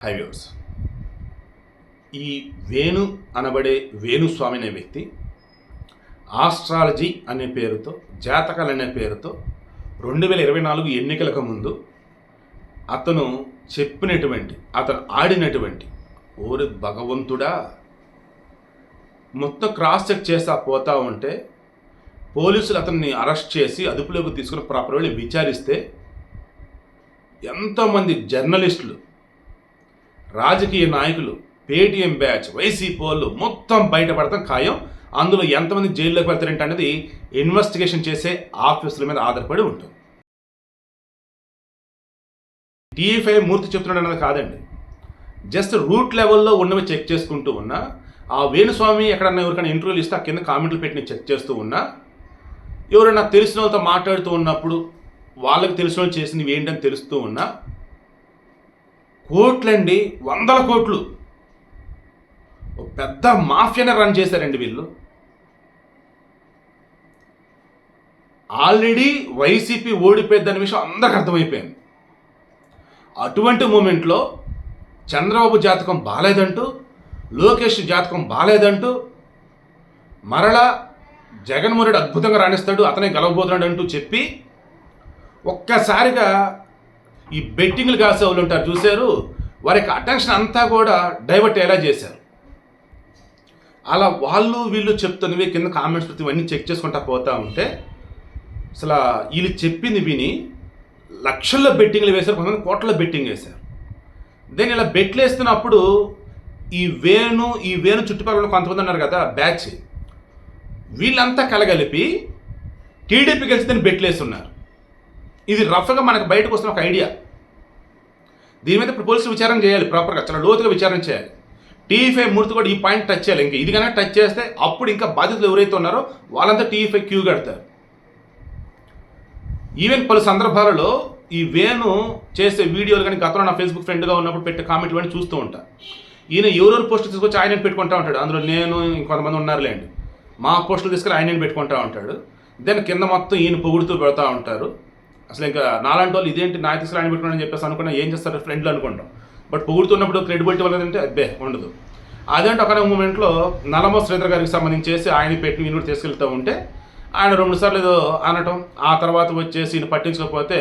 High viewers ఈ వేణు అనబడే వేణుస్వామి అనే వ్యక్తి ఆస్ట్రాలజీ అనే పేరుతో జాతకాలు అనే పేరుతో రెండు వేల ఇరవై నాలుగు ఎన్నికలకు ముందు అతను చెప్పినటువంటి అతను ఆడినటువంటి ఓరి భగవంతుడా! మొత్తం క్రాస్ చెక్ చేస్తా పోతా ఉంటే పోలీసులు అతన్ని అరెస్ట్ చేసి అదుపులోకి తీసుకుని ప్రాపర్ వెళ్ళి విచారిస్తే ఎంతోమంది జర్నలిస్టులు రాజకీయ నాయకులు పేటీఎం బ్యాచ్ వైసీపీ వాళ్ళు మొత్తం బయటపడతాం ఖాయం. అందులో ఎంతమంది జైల్లోకి వెళ్తారంటే అనేది ఇన్వెస్టిగేషన్ చేసే ఆఫీసుల మీద ఆధారపడి ఉంటుంది. టీఎఫ్ఐ మూర్తి చెప్తున్నాడు అన్నది కాదండి. జస్ట్ రూట్ లెవెల్లో ఉన్నవి చెక్ చేసుకుంటూ ఉన్నా ఆ వేణుస్వామి ఎక్కడన్నా ఎవరికైనా ఇంటర్వ్యూలు ఇస్తే ఆ కింద కామెంట్లు పెట్టి చెక్ చేస్తూ ఉన్నా ఎవరైనా తెలిసిన వాళ్ళతో మాట్లాడుతూ ఉన్నప్పుడు వాళ్ళకి తెలిసిన వాళ్ళు చేసినవి ఏంటని తెలుస్తూ ఉన్నా కోట్లండి వందల కోట్లు. ఒక పెద్ద మాఫియాని రన్ చేశారండి వీళ్ళు. ఆల్రెడీ వైసీపీ ఓడిపోయిందనే విషయం అందరికి అర్థమైపోయింది. అటువంటి మూమెంట్లో చంద్రబాబు జాతకం బాగాలేదంటూ లోకేష్ జాతకం బాగాలేదంటూ మరలా జగన్మోహన్ రెడ్డి అద్భుతంగా రాణిస్తాడు అతనే గెలవబోతున్నాడు అంటూ చెప్పి ఒక్కసారిగా ఈ బెట్టింగ్లు కాసే వాళ్ళు ఉంటారు చూశారు? వారికి అటెన్షన్ అంతా కూడా డైవర్ట్ అయ్యేలా చేశారు. అలా వాళ్ళు వీళ్ళు చెప్తున్నవి కింద కామెంట్స్ ప్రతి ఇవన్నీ చెక్ చేసుకుంటా పోతా ఉంటే అసలు వీళ్ళు చెప్పింది విని లక్షల్లో బెట్టింగ్లు వేశారు కొంతమంది కోట్ల బెట్టింగ్ వేశారు. దెన్ ఇలా బెట్లు వేస్తున్నప్పుడు ఈ వేణు ఈ వేణు చుట్టుపక్కల ఉన్న కొంతమంది ఉన్నారు కదా బ్యాచ్ వీళ్ళంతా కలగలిపి టీడీపీ గెలిచిందని బెట్లు వేస్తున్నారు. ఇది రఫ్గా మనకు బయటకు వస్తున్న ఒక ఐడియా. దీని మీద ఇప్పుడు పోలీసులు విచారణ చేయాలి ప్రాపర్గా చాలా లోతుగా విచారణ చేయాలి. టీఈఫై మూర్తి కూడా ఈ పాయింట్ టచ్ చేయాలి. ఇంకా ఇది కనుక టచ్ చేస్తే అప్పుడు ఇంకా బాధితులు ఎవరైతే ఉన్నారో వాళ్ళంతా టీఈఫై క్యూ కడతారు. ఈవెన్ పలు సందర్భాలలో ఈ వేణు చేసే వీడియోలు కానీ గతంలో నా ఫేస్బుక్ ఫ్రెండ్గా ఉన్నప్పుడు పెట్టే కామెంట్ ఇవన్నీ చూస్తూ ఉంటా. ఈయన ఎవరెవరు పోస్టులు తీసుకొచ్చి ఆయన పెట్టుకుంటా ఉంటాడు. అందులో నేను ఇంకొంతమంది ఉన్నారులేండి. మా పోస్టులు తీసుకెళ్ళి ఆయన పెట్టుకుంటా ఉంటాడు. దెన్ కింద మొత్తం ఈయన పొగుడుతూ పెడతా ఉంటారు. అసలు ఇంకా నాలాంటి వాళ్ళు ఇదేంటి నా తీసుకుని ఆయన పెట్టుకున్నాను చెప్పేసి అనుకున్నా ఏం చేస్తారు? ఫ్రెండ్లు అనుకుంటాం. బట్ పొగుడుతున్నప్పుడు క్రెడిబిలిటీ వల్ల అంటే అబ్బే ఉండదు. అదేంటి ఒక మూమెంట్లో నలమో శ్రీధర్ గారికి సంబంధించి చేసి ఆయన పెట్టి ఈయన కూడా తీసుకెళ్తూ ఉంటే ఆయన రెండు సార్లు ఏదో అనటం ఆ తర్వాత వచ్చేసి ఈయన పట్టించకపోతే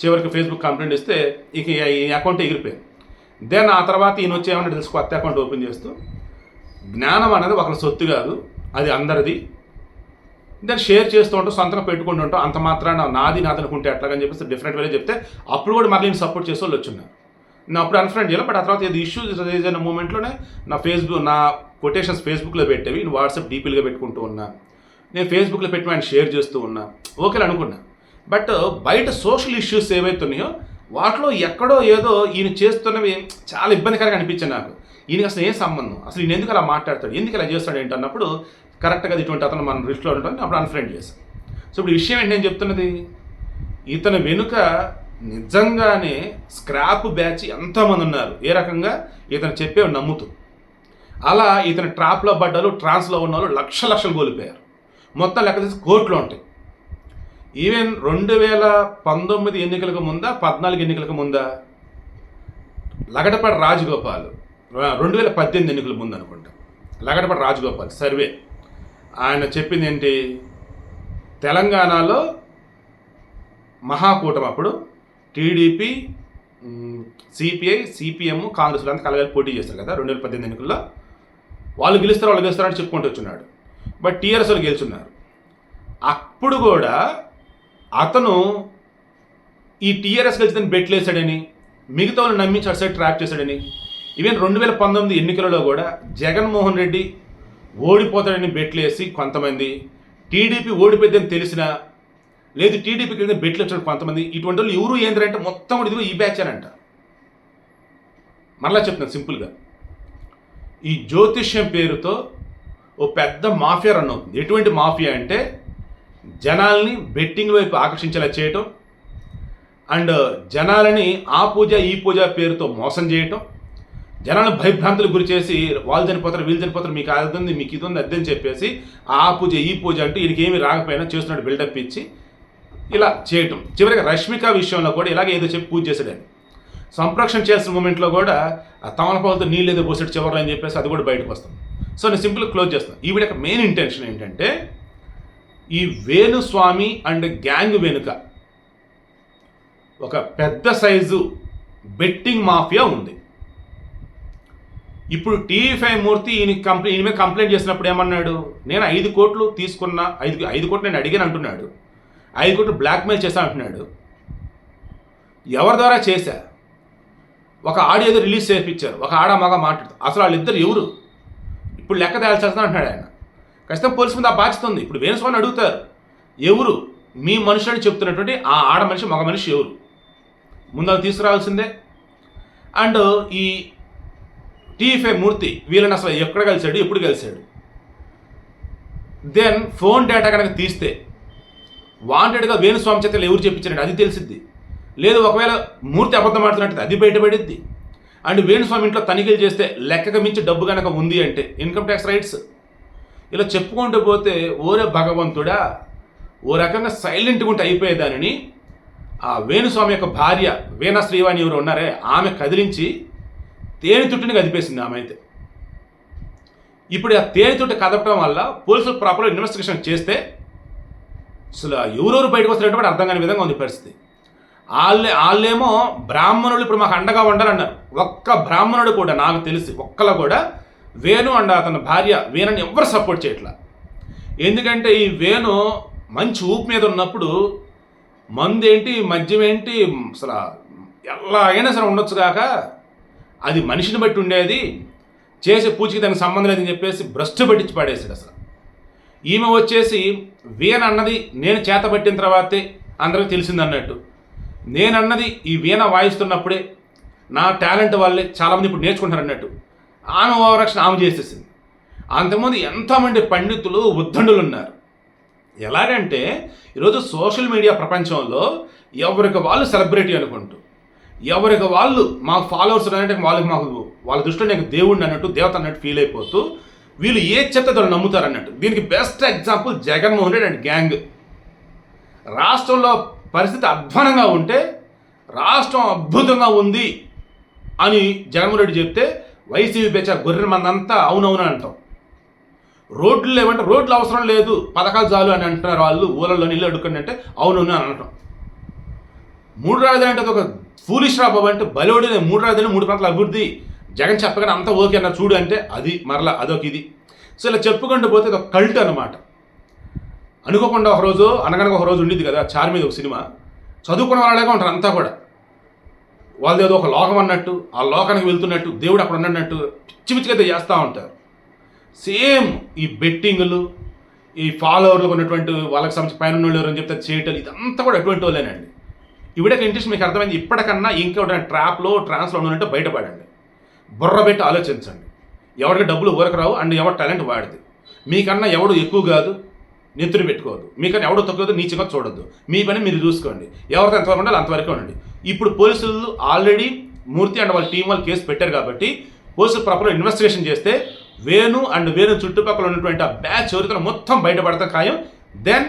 చివరికి ఫేస్బుక్ కంప్లైంట్ ఇస్తే ఇక ఈ అకౌంట్ ఎగిరిపోయింది. దెన్ ఆ తర్వాత ఈయన వచ్చి ఏమన్నా తెలుసు కొత్త అకౌంట్ ఓపెన్ చేస్తూ జ్ఞానం అనేది ఒకరి సొత్తు కాదు అది అందరిది. దాన్ని షేర్ చేస్తూ ఉంటాం సొంతంగా పెట్టుకుంటూ ఉంటాం అంత మాత్రాన నాది నాది అనుకుంటే ఎట్లాగని చెప్పేసి డిఫరెంట్ వేరే చెప్తే అప్పుడు కూడా మళ్ళీ నేను సపోర్ట్ చేసే వాళ్ళు వచ్చిన్నారు. నేను అప్పుడు అన్ఫ్రెండ్ చేయాలి బట్ ఆ తర్వాత ఏదో ఇష్యూస్ రేజ్ అయిన మూమెంట్లోనే నా ఫేస్బుక్ నా కొటేషన్స్ ఫేస్బుక్లో పెట్టేవి నేను వాట్సాప్ డీపీలుగా పెట్టుకుంటూ ఉన్నా. నేను ఫేస్బుక్లో పెట్టి ఆయన షేర్ చేస్తూ ఉన్నా. ఓకే అనుకున్నా. బట్ బయట సోషల్ ఇష్యూస్ ఏవైతే ఉన్నాయో వాటిలో ఎక్కడో ఏదో ఈయన చేస్తున్నవి చాలా ఇబ్బందికరంగా అనిపించింది నాకు. ఈయనకి అసలు ఏ సంబంధం? అసలు ఈయన ఎందుకు అలా మాట్లాడతాడు? ఎందుకు అలా చేస్తాడు ఏంటి అన్నప్పుడు కరెక్ట్గా ఇటువంటి అతను మన రిస్ట్లో ఉంటాను అప్పుడు అన్ఫ్రెండ్ చేశాను సో ఇప్పుడు విషయం ఏంటి నేను చెప్తున్నది? ఇతని వెనుక నిజంగానే స్క్రాప్ బ్యాచ్ ఎంతోమంది ఉన్నారు. ఏ రకంగా? ఇతను చెప్పేవి నమ్ముతూ. అలా ఇతను ట్రాప్లో పడ్డాలు ట్రాన్స్లో ఉన్న వాళ్ళు లక్ష లక్షలు కోల్పోయారు. మొత్తం లెక్క తీసి కోర్టులో ఉంటాయి. ఈవెన్ రెండు వేల పంతొమ్మిది ఎన్నికలకు ముందా పద్నాలుగు ఎన్నికలకు ముందా? లగడపాటి రాజగోపాల్ రెండు వేల పద్దెనిమిది ఎన్నికల ముందు అనుకుంటా. లగడపడి రాజగోపాల్ సర్వే. ఆయన చెప్పింది ఏంటి? తెలంగాణలో మహాకూటమి అప్పుడు టీడీపీ సిపిఐ సిపిఎం కాంగ్రెస్ అంతా కలగాలి పోటీ చేస్తారు కదా రెండు వేల పద్దెనిమిది ఎన్నికల్లో. వాళ్ళు గెలుస్తారు వాళ్ళు గెలుస్తారు అని చెప్పుకుంటూ వచ్చున్నాడు బట్ టీఆర్ఎస్ వాళ్ళు గెలుచున్నారు. అప్పుడు కూడా అతను ఈ టీఆర్ఎస్ గెలిచిందని బెట్లు వేసాడని మిగతా వాళ్ళు నమ్మించి అటు సైడ్ ట్రాక్ చేశాడని ఈవెన్ రెండు వేల పంతొమ్మిది ఎన్నికలలో కూడా జగన్మోహన్ రెడ్డి ఓడిపోతాడని బెట్లు వేసి కొంతమంది టీడీపీ ఓడిపోద్దని తెలిసిన లేదు టీడీపీకి వెళ్ళిన బెట్లు వచ్చిన కొంతమంది ఇటువంటి వాళ్ళు ఎవరు ఏంటంటే మొత్తం కూడా ఇదిగో ఈ బ్యాచ్ అని అంట మరలా చెప్తున్నాను సింపుల్గా. ఈ జ్యోతిష్యం పేరుతో ఓ పెద్ద మాఫియా రన్ అవుతుంది. ఎటువంటి మాఫియా అంటే జనాల్ని బెట్టింగ్ వైపు ఆకర్షించేలా చేయటం అండ్ జనాలని ఆ పూజ ఈ పూజ పేరుతో మోసం చేయటం జనాలను భయభ్రాంతులు గురి చేసి వాళ్ళు చనిపోతారు వీళ్ళు చనిపోతారు మీకు అది ఉంది మీకు ఇది ఉంది అదని చెప్పేసి ఆ పూజ ఈ పూజ అంటూ ఈయనకేమి రాకపోయినా చేస్తున్నాడు బిల్డప్ ఇచ్చి ఇలా చేయటం. చివరికి రష్మిక విషయంలో కూడా ఇలాగే ఏదో చెప్పి పూజ చేశాడని సంప్రక్షణ చేసిన మూమెంట్లో కూడా ఆ తమలపాలతో నీళ్ళు ఏదో పోసేటి చివరిలో అని చెప్పేసి అది కూడా బయటకు వస్తుంది. సో నేను సింపుల్గా క్లోజ్ చేస్తాను ఈవిడ మెయిన్ ఇంటెన్షన్ ఏంటంటే ఈ వేణుస్వామి అండ్ గ్యాంగ్ వెనుక ఒక పెద్ద సైజు బెట్టింగ్ మాఫియా ఉంది. ఇప్పుడు టీవీ ఫైవ్ మూర్తి ఈయన కంప్లైంట్ ఈయన మీద కంప్లైంట్ చేసినప్పుడు ఏమన్నాడు? నేను ఐదు కోట్లు తీసుకున్న ఐదు ఐదు కోట్లు నేను అడిగాను అంటున్నాడు. ఐదు కోట్లు బ్లాక్మెయిల్ చేశాను అంటున్నాడు. ఎవరి ద్వారా చేశా? ఒక ఆడియో ఏదో రిలీజ్ చేయించారు. ఒక ఆడ మగ మాట్లాడుతూ. అసలు వాళ్ళిద్దరు ఎవరు? ఇప్పుడు లెక్క తేల్చేస్తా అంటున్నాడు ఆయన. ఖచ్చితంగా పోలీసు మీద ఆ బాధ్యత ఉంది. ఇప్పుడు వేణుస్వామిని అడుగుతారు. ఎవరు? మీ మనుషులని చెప్తున్నటువంటి ఆ ఆడ మనిషి మగ మనిషి ఎవరు? ముందు తీసుకురావాల్సిందే. అండ్ ఈ టీఎఫ్ఐ మూర్తి వీళ్ళని అసలు ఎక్కడ కలిశాడు ఎప్పుడు కలిశాడు? దెన్ ఫోన్ డేటా కనుక తీస్తే వాంటెడ్గా వేణుస్వామి చేతలు ఎవరు చెప్పించారంటే అది తెలిసిద్ది. లేదు ఒకవేళ మూర్తి అబద్ధం ఆడుతున్నట్టు అది బయటపడిద్ది. అండ్ వేణుస్వామి ఇంట్లో తనిఖీలు చేస్తే లెక్కకు మించి డబ్బు కనుక ఉంది అంటే ఇన్కమ్ ట్యాక్స్ రైట్స్ ఇలా చెప్పుకుంటూ పోతే ఓరే భగవంతుడా ఓ రకంగా సైలెంట్గా ఉంటే అయిపోయేదానిని ఆ వేణుస్వామి యొక్క భార్య వీణా శ్రీవాణి ఎవరు ఉన్నారే ఆమె కదిలించి తేనెతుట్టిని కదిపేసింది ఆమె అయితే. ఇప్పుడు ఆ తేనె తుట్టి కదపడం వల్ల పోలీసులు ప్రాపర్ ఇన్వెస్టిగేషన్ చేస్తే అసలు ఎవరెవరు బయటకు వస్తున్నట్టు అర్థం కాని విధంగా ఉంది పరిస్థితి. వాళ్ళే వాళ్ళేమో బ్రాహ్మణులు ఇప్పుడు మాకు అండగా ఉండాలన్నారు. ఒక్క బ్రాహ్మణుడు కూడా నాకు తెలిసి ఒక్కల కూడా వేణు అండ్ అతని భార్య వేణుని ఎవ్వరు సపోర్ట్ చేయట్లా. ఎందుకంటే ఈ వేణు మంచి ఊపు మీద ఉన్నప్పుడు మందు ఏంటి మద్యం ఏంటి అసలు ఎలా అయినా సరే ఉండొచ్చు కాక అది మనిషిని బట్టి ఉండేది చేసే పూజకి దానికి సంబంధం లేదని చెప్పేసి భ్రష్టు పట్టించి పడేసాడు అసలు. ఈమె వచ్చేసి వీణ అన్నది నేను చేత పట్టిన తర్వాతే అందరికి తెలిసింది అన్నట్టు. నేను అన్నది ఈ వీణ వాయిస్తున్నప్పుడే నా టాలెంట్ వల్లే చాలామంది ఇప్పుడు నేర్చుకుంటారు అన్నట్టు. ఆమె ఓవరాక్షన్ ఆమె చేసేసింది. అంతకుముందు ఎంతమంది పండితులు ఉద్దండులు ఉన్నారు. ఎలాగంటే ఈరోజు సోషల్ మీడియా ప్రపంచంలో ఎవరికి వాళ్ళు సెలబ్రిటీ అనుకుంటూ ఎవరికి వాళ్ళు మాకు ఫాలోవర్స్ అంటే వాళ్ళకి మాకు వాళ్ళ దృష్టిలో నీకు దేవుడిని అన్నట్టు దేవత అన్నట్టు ఫీల్ అయిపోతూ వీళ్ళు ఏ చెత్త వాళ్ళు నమ్ముతారు అన్నట్టు. దీనికి best example Jaganmohan Reddy and gang రాష్ట్రంలో పరిస్థితి అధ్వానంగా ఉంటే రాష్ట్రం అద్భుతంగా ఉంది అని జగన్మోహన్ రెడ్డి చెప్తే వైసీపీ పెచ్చ గొర్రె మందంతా అవునవును అని అంటాం. రోడ్లు లేవంటే రోడ్లు అవసరం లేదు పథకాలు చాలు అని అంటున్నారు వాళ్ళు ఊళ్ళలో నీళ్ళు అడుక్కండి అంటే అవునవును అని అంటాం. మూడు రాజధాని అంటే ఒక ఫూలిష్ రా బాబు అంటే బలివడి మూడు రాజధాని మూడు ప్రాంతాల అభివృద్ధి. జగన్ చెప్పగానే అంతా ఓకే అన్న చూడు అంటే అది మరలా అదొక ఇది. సో ఇలా చెప్పుకుంటూ పోతే ఇది ఒక కల్ట్ అనమాట అనుకోకుండా ఒక రోజు అనగనగా ఒక రోజు ఉండిద్ది కదా చార్ మీద ఒక సినిమా. చదువుకున్న వాళ్ళగా ఉంటారు అంతా కూడా. వాళ్ళది ఏదో ఒక లోకం అన్నట్టు ఆ లోకానికి వెళ్తున్నట్టు దేవుడు అక్కడ ఉన్నట్టు పిచ్చి పిచ్చిగా చేస్తూ ఉంటారు. సేమ్ ఈ బెట్టింగ్లు ఈ ఫాలోవర్లు ఉన్నటువంటి వాళ్ళకి సంబంధించి పైన వాళ్ళు ఎవరని చెప్తే చేయటం ఇదంతా కూడా అటువంటి వాళ్ళేనండి. ఇవిడకి ఇంట్రెస్ట్ మీకు అర్థమైంది. ఇప్పటికన్నా ఇంకొకటి ట్రాప్లో ట్రాన్స్లో ఉన్నట్టు బయటపడండి. బుర్ర పెట్టి ఆలోచించండి. ఎవరికి డబ్బులు ఊరకు రావు అండ్ ఎవరు టాలెంట్ వాడిది. మీకన్నా ఎవడు ఎక్కువ కాదు నెత్తుని పెట్టుకోవద్దు. మీకన్నా ఎవడో తక్కువ నీచంగా చూడొద్దు. మీ పని మీరు చూసుకోండి. ఎవరితో ఎంతవరకు ఉండాలి అంతవరకు ఉండండి. ఇప్పుడు పోలీసులు ఆల్రెడీ మూర్తి అండ్ వాళ్ళ టీం వాళ్ళు కేసు పెట్టారు కాబట్టి పోలీసులు ప్రాపర్ ఇన్వెస్టిగేషన్ చేస్తే వేణు అండ్ వేణు చుట్టుపక్కల ఉన్నటువంటి ఆ బ్యాచ్ ఎవరితో మొత్తం బయటపడతా ఖాయం. దెన్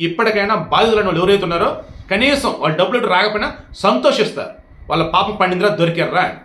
ఇప్పటికైనా బాధితులైన వాళ్ళు ఎవరైతే ఉన్నారో కనీసం వాళ్ళు డబ్బులు రాకపోయినా సంతోషిస్తారు. వాళ్ళ పాపం పండిందిరా దొరికారా అని.